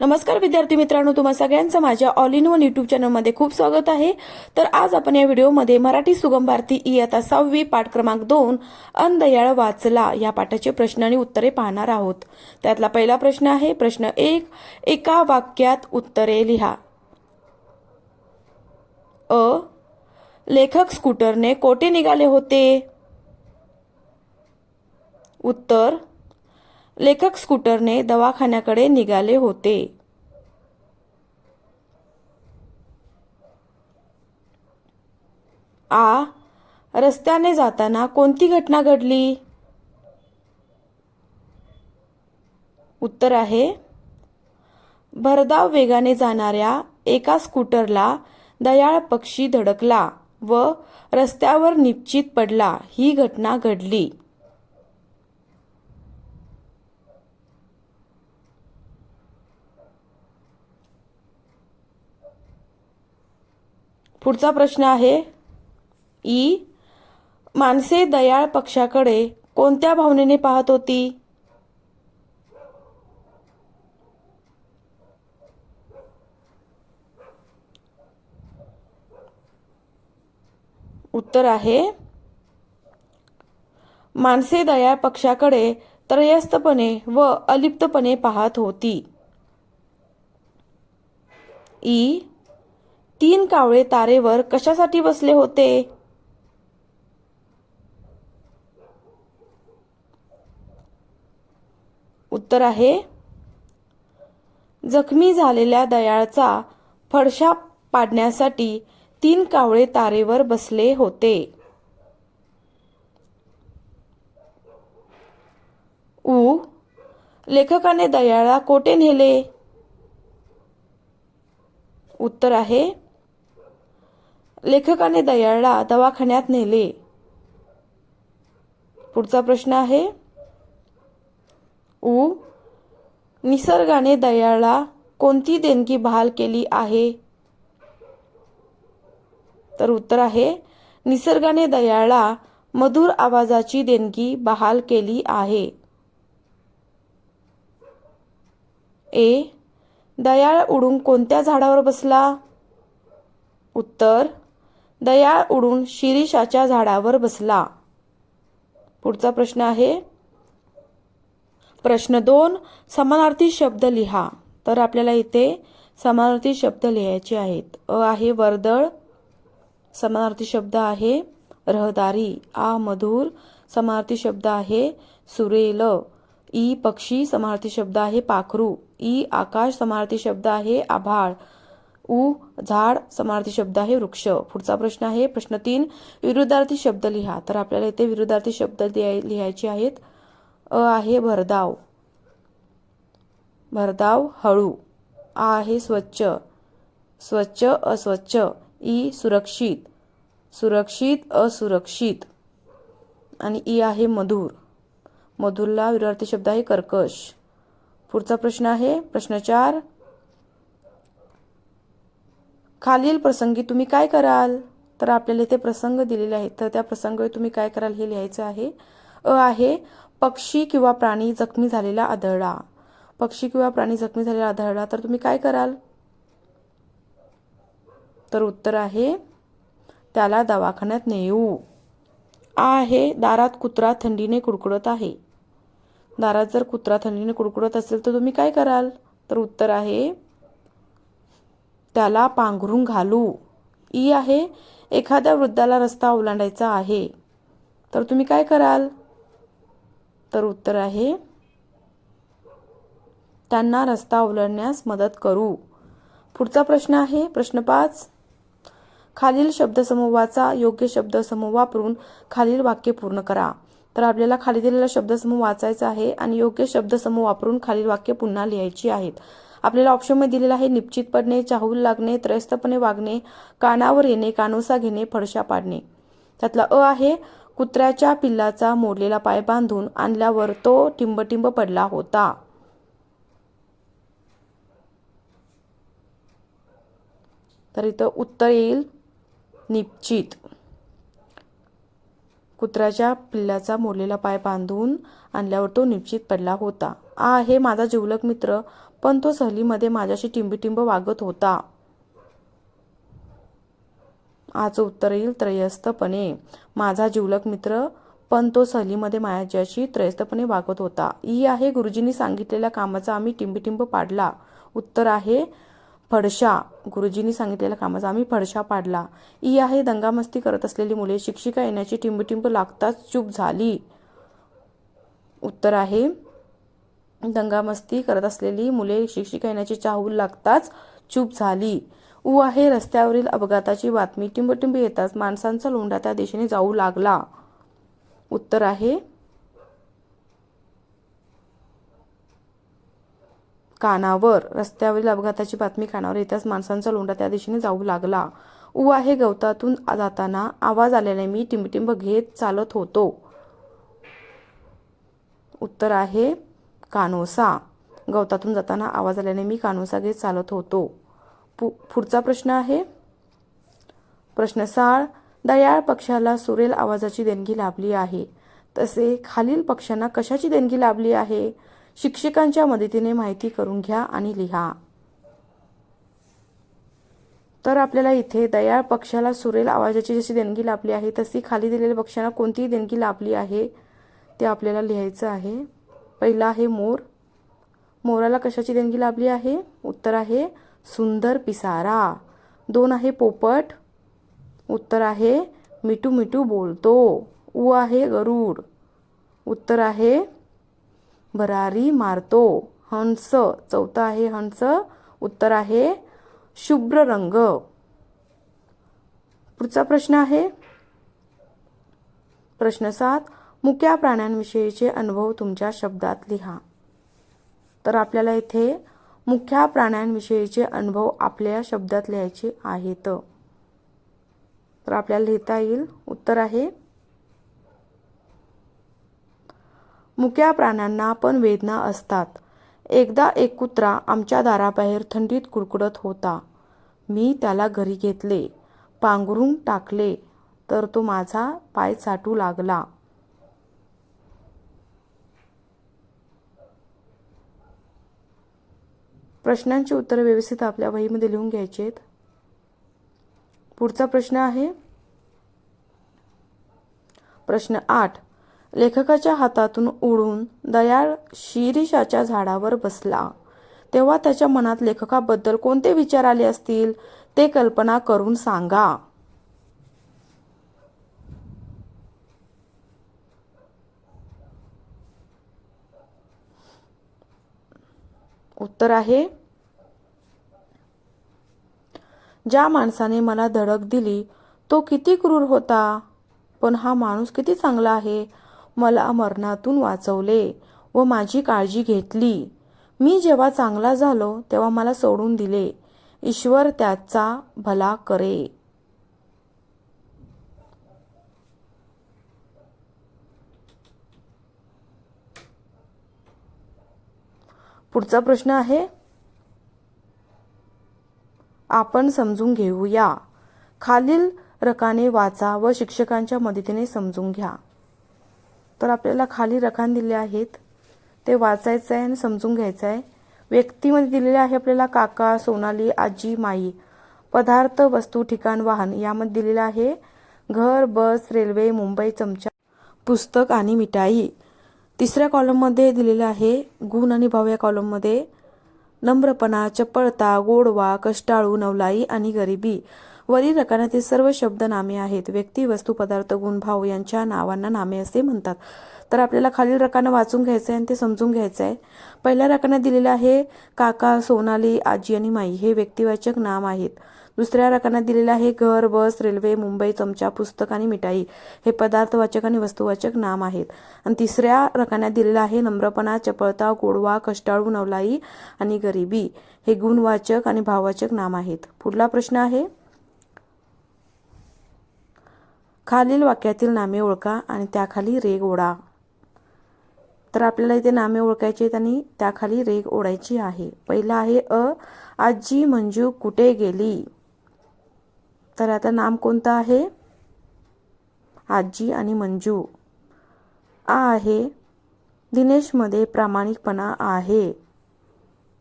नमस्कार विद्यार्थी मित्रांनो तुम्हा सगळ्यांचं माझ्या ऑल इन वन युट्यूब चॅनलमध्ये खूप स्वागत आहे. तर आज आपण या व्हिडिओमध्ये मराठी सुगम भारती इयत्ता सहावी पाठ क्रमांक दोन अंधयाळ वाचला या पाठाचे प्रश्न आणि उत्तरे पाहणार आहोत. त्यातला पहिला प्रश्न आहे प्रश्न एक एका वाक्यात उत्तरे लिहा. अ लेखक स्कूटरने कोठे निघाले होते? उत्तर लेखक स्कूटरने दवाखान्याकडे निघाले होते. आ रस्त्याने जाताना कोणती घटना घडली? उत्तर आहे भरधाव वेगाने जाणाऱ्या एका स्कूटरला दयाळ पक्षी धडकला व रस्त्यावर निश्चित पडला. ही घटना घडली. पुढचा प्रश्न आहे. ई. माणसे दयाळ पक्षाकडे कोणत्या भावनेने पाहत होती? उत्तर आहे. माणसे दयाळ पक्षाकडे त्रयस्थपणे व अलिप्तपणे पाहत होती. ई. तीन कावळे तारेवर कशासाठी बसले होते? उत्तर आहे जखमी झालेल्या दयाळचा फडशा पाडण्यासाठी तीन कावळे तारेवर बसले होते. उ. लेखकाने दयाळा कोठे नेले? उत्तर आहे लेखकाने दयाळला दवाखान्यात नेले. पुढचा प्रश्न आहे. उ. निसर्गाने दयाळला कोणती देणगी बहाल केली आहे? तर उत्तर आहे निसर्गाने दयाळला मधुर आवाजाची देणगी बहाल केली आहे. ए. दयाळ उडून कोणत्या झाडावर बसला? उत्तर दयाळ उडून शिरीषाच्या झाडावर बसला. पुढचा प्रश्न आहे. प्रश्न दोन समानार्थी शब्द लिहा. तर आपल्याला इथे समानार्थी शब्द लिहायचे आहेत. अ आहे वर्दळ समानार्थी शब्द आहे रहदारी. आ मधुर समानार्थी शब्द आहे सुरेल. ई पक्षी समानार्थी शब्द आहे पाखरू. ई आकाश समानार्थी शब्द आहे आभाळ. उ झाड समानार्थी शब्द आहे वृक्ष. पुढचा प्रश्न आहे प्रश्न तीन विरुद्धार्थी शब्द लिहा. तर आपल्याला इथे विरुद्धार्थी शब्द लिहायचे आहेत. अ आहे भरधाव. भरधाव हळू. आ आहे स्वच्छ. स्वच्छ अस्वच्छ. ई सुरक्षित. सुरक्षित असुरक्षित. आणि ई आहे मधुर. मधुरला विरुद्धार्थी शब्द आहे कर्कश. पुढचा प्रश्न आहे प्रश्न चार खालील प्रसंगी तुम्ही काय कराल? तर आपल्याला इथे प्रसंग दिलेले आहेत. तर त्या प्रसंगी तुम्ही काय कराल हे लिहायचं आहे. अ आहे पक्षी किंवा प्राणी जखमी झालेला आढळला पक्षी किंवा प्राणी जखमी झालेला आढळला तर तुम्ही काय कराल? तर उत्तर आहे त्याला दवाखान्यात नेऊ. आ आहे दारात कुत्रा थंडीने कुडकुडत आहे. दारात जर कुत्रा थंडीने कुडकुडत असेल तर तुम्ही काय कराल? तर उत्तर आहे त्याला पांघरून घालू. ई आहे एखाद्या वृद्धाला रस्ता ओलांडायचा आहे. तर तुम्ही काय कराल? तर उत्तर आहे त्यांना रस्ता ओलांडण्यास मदत करू. पुढचा प्रश्न आहे प्रश्न पाच. खालील शब्दसमूहाचा योग्य शब्दसमूह वापरून खालील वाक्य पूर्ण करा. तर आपल्याला खाली दिलेला शब्दसमूह वाचायचा आहे आणि योग्य शब्दसमूह वापरून खालील वाक्य पुन्हा लिहायची आहेत. आपल्याला ऑप्शनमध्ये दिलेला आहे निश्चित पडणे चाहूल लागणे त्रयस्थपणे वागणे कानावर येणे कानोसा घेणे फडशा पाडणे. त्यातला अ आहे कुत्र्याच्या पिल्लाचा मोडलेला पाय बांधून आणल्यावर तो टिंबटिंब पडला होता. तर इथं उत्तर येईल निश्चित. कुत्र्याच्या पिल्लाचा मोडलेला पाय बांधून आणल्यावर तो निश्चित पडला होता. आहे माझा जिवलग मित्र पण तो सहलीमध्ये माझ्याशी टिंबटिंब वागत होता. आचं उत्तर येईल त्रयस्थपणे. माझा जिवलग मित्र पण तो सहलीमध्ये माझ्याशी त्रयस्थपणे वागत होता. ई आहे गुरुजींनी सांगितलेल्या कामाचा आम्ही टिंबटिंब पाडला. उत्तर आहे फडशा. गुरुजींनी सांगितलेल्या कामाचा आम्ही फडशा पाडला. ई आहे दंगामस्ती करत असलेली मुले शिक्षिका येण्याची टिंबटिंब लागताच चूप झाली. उत्तर आहे दंगामस्ती करत असलेली मुले शिक्षिका येण्याची चाहूल लागताच चूप झाली. उवा आहे रस्त्यावरील अपघाताची बातमी. टिंबटिंब येताच माणसांचा लोंढा त्या दिशेने जाऊ लागला. उत्तर आहे कानावर. रस्त्यावरील अपघाताची बातमी कानावर येताच माणसांचा लोंढा त्या दिशेने जाऊ लागला. उवा आहे गवतातून जाताना आवाज आल्याने मी टिंबटिंब घेत चालत होतो. उत्तर आहे कानोसा. गवतातून जाताना आवाज आल्याने मी कानोसा घेत चालत होतो. पु पुढचा प्रश्न आहे. प्रश्न साळ. दयाळ पक्षाला सुरेल आवाजाची देणगी लाभली आहे. तसे खालील पक्षांना कशाची देणगी लाभली आहे? शिक्षकांच्या मदतीने माहिती करून घ्या आणि लिहा. तर आपल्याला इथे दयाळ पक्षाला सुरेल आवाजाची जशी देणगी लाभली आहे तशी खाली दिलेल्या पक्षांना कोणतीही देणगी लाभली आहे ते आपल्याला लिहायचं आहे. पहिला आहे मोर. मोराला कशाची देणगी लाभली आहे? उत्तर आहे सुंदर पिसारा. दोन आहे पोपट. उत्तर आहे मिठू मिठू बोलतो. उ आहे गरुड. उत्तर आहे भरारी मारतो. हंस चौथा आहे हंस. उत्तर आहे शुभ्र रंग. पुढचा प्रश्न आहे. प्रश्न सात मुक्या प्राण्यांविषयीचे अनुभव तुमच्या शब्दात लिहा. तर आपल्याला इथे मुख्या प्राण्यांविषयीचे अनुभव आपल्या शब्दात लिहायचे आहेत. तर आपल्याला लिहिता येईल. उत्तर आहे मुक्या प्राण्यांना पण वेदना असतात. एकदा एक कुत्रा आमच्या दाराबाहेर थंडीत कुडकुडत होता. मी त्याला घरी घेतले. पांघरून टाकले तर तो माझा पाय चाटू लागला. प्रश्नांची उत्तरं व्यवस्थित आपल्या वहीमध्ये लिहून घ्यायची आहेत. पुढचा प्रश्न आहे. प्रश्न आठ. लेखकाच्या हातातून उडून दयाळ शिरीषाच्या झाडावर बसला. तेव्हा त्याच्या मनात लेखकाबद्दल कोणते विचार आले असतील ते कल्पना करून सांगा. उत्तर आहे. ज्या माणसाने मला धडक दिली तो किती क्रूर होता. पण हा माणूस किती चांगला आहे मला मरणातून वाचवले व माझी काळजी घेतली. मी जेव्हा चांगला झालो तेव्हा मला सोडून दिले. ईश्वर त्याचा भला करे. पुढचा प्रश्न आहे आपण समजून घेऊया. खालील रकाने वाचा व शिक्षकांच्या मदतीने समजून घ्या. तर आपल्याला खाली रकान दिले आहेत. ते वाचायचं आहे आणि समजून घ्यायचं आहे व्यक्तीमध्ये दिलेले आहे आपल्याला काका सोनाली आजी माई. पदार्थ वस्तू ठिकाण वाहन यामध्ये दिलेलं आहे. घर बस रेल्वे मुंबई चमचा पुस्तक आणि मिठाई. तिसऱ्या कॉलममध्ये दिलेलं आहे. गुण आणि भाव या कॉलममध्ये नम्रपणा चपळता गोडवा कष्टाळू नवलाई आणि गरिबी. वरील रकान्यातील सर्व शब्द नामे आहेत. व्यक्ती वस्तू पदार्थ गुण भाव यांच्या नावांना नामे असे म्हणतात. तर आपल्याला खालील रकानं वाचून घ्यायचं आहे आणि ते समजून घ्यायचं आहे पहिल्या रकान्यात दिलेलं आहे काका सोनाली आजी आणि माई हे व्यक्तिवाचक नाम आहेत. दुसऱ्या रकान्यात दिलेलं आहे घर बस रेल्वे मुंबई चमचा पुस्तक आणि मिठाई. हे पदार्थवाचक आणि वस्तुवाचक नाम आहेत. आणि तिसऱ्या रकान्यात दिलेलं आहे नम्रपणा चपळता गोडवा कष्टाळू नवलाई आणि गरिबी. हे गुणवाचक आणि भाववाचक नाम आहेत. पुढला प्रश्न आहे. खालील वाक्यातील नामे ओळखा आणि त्याखाली रेग ओढा. तर आपल्याला इथे नामे ओळखायची आहेत आणि त्याखाली रेग ओढायची आहे. पहिला आहे अ आजी मंजू कुठे गेली? तर आता नाम कोणतं आहे? आजी आणि मंजू. आ आहे. दिनेशमध्ये प्रामाणिकपणा आहे.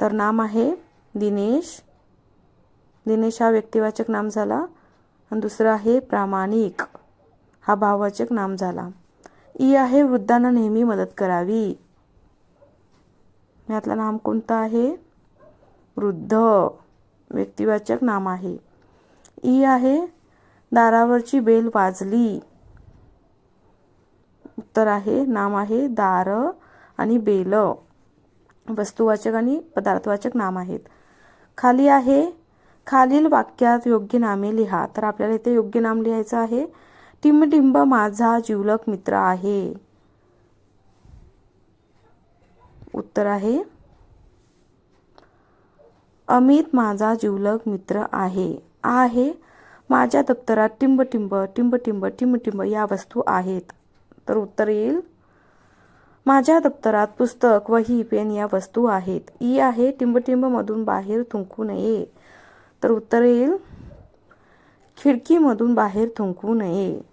तर नाम आहे दिनेश. दिनेश हा व्यक्तिवाचक नाम झाला. आणि दुसरं आहे प्रामाणिक. हा भाववाचक नाम झाला. ई आहे वृद्धांना नेहमी मदत करावी. यातलं नाम कोणतं आहे? वृद्ध. व्यक्तिवाचक नाम आहे. ई आहे. दारावरची बेल वाजली. उत्तर आहे नाम आहे दार आणि बेल. वस्तुवाचक आणि पदार्थवाचक नाम आहेत. खाली आहे खालील वाक्यात योग्य नामे लिहा. तर आपल्याला इथे योग्य नाम लिहायचं आहे. टिंबटिंब माझा जिवलक मित्र आहे. उत्तर आहे. अमित माझा जिवलक मित्र आहे. आहे. माझ्या दप्तरात टिंबटिंब टिंबटिंब टिंबटिंब या वस्तू आहेत. तर उत्तर येईल. माझ्या दप्तरात पुस्तक वही पेन या वस्तू आहेत. ई आहे टिंबटिंबमधून बाहेर थुंकू नये. तर उत्तर येईल. खिडकीमधून बाहेर थुंकू नये.